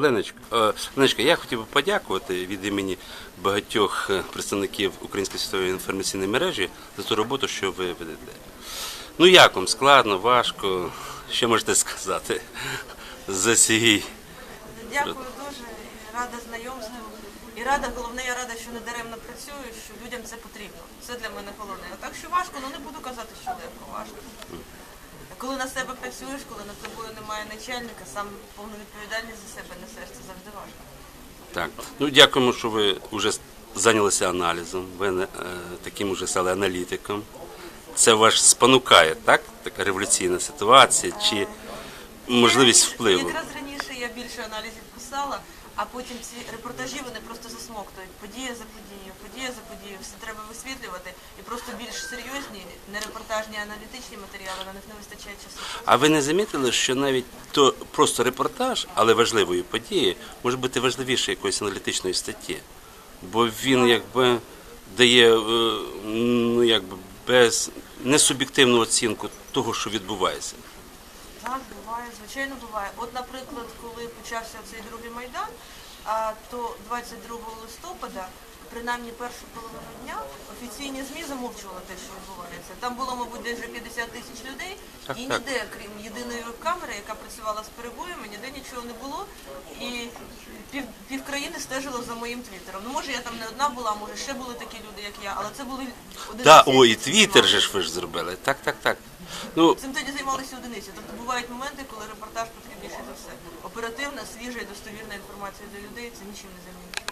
Е, Оленочка, я хотів би подякувати від імені багатьох е, представників Української світової інформаційної мережі за ту роботу, що ви ведете. Ну як вам складно, важко? Що можете сказати за цій? Дякую дуже, рада знайомству. І рада, головне, я рада, що не даремно працюю, що людям це потрібно. Це для мене головне. А так що важко, ну не буду казати, що на себе працюєш, коли над тобою немає начальника, сам повну відповідальність за себе несеш, це завжди важко. Так, ну дякуємо, що ви вже зайнялися аналізом. Ви е, таким уже стали аналітиком. Це вас спонукає, так? Така революційна ситуація чи можливість впливу? Більше аналізів писала, а потім ці репортажі вони просто засмоктують. Подія за подією, подія за подією, все треба висвітлювати. І просто більш серйозні, не репортажні, а аналітичні матеріали, на них не вистачає часу. А ви не замітили, що навіть то просто репортаж, але важливої події, може бути важливіше якоїсь аналітичної статті? Бо він якби дає е, ну якби без несуб'єктивну оцінку того, що відбувається. Так, буває, звичайно буває. От, наприклад, коли почався цей другий майдан, то 22 листопада, принаймні першу половину дня, офіційні ЗМІ замовчували те, що відбувається. Там було, мабуть, десь вже 50 тисяч людей, і ніде, крім єдиної камери, яка працювала з перебоями, ніде нічого не було. І пів, півкраїни стежило за моїм твіттером. Ну, може, я там не одна була, може, ще були такі люди, як я, але це були одиниці. Да, ой, і які це твіттер же ж ви ж зробили. Так, так, так. Ну, Цим тоді займалися одиниці. Тобто бувають моменти, коли репортаж потрібніший за все. Оперативна, свіжа і достовірна інформація для людей це нічим не замінить.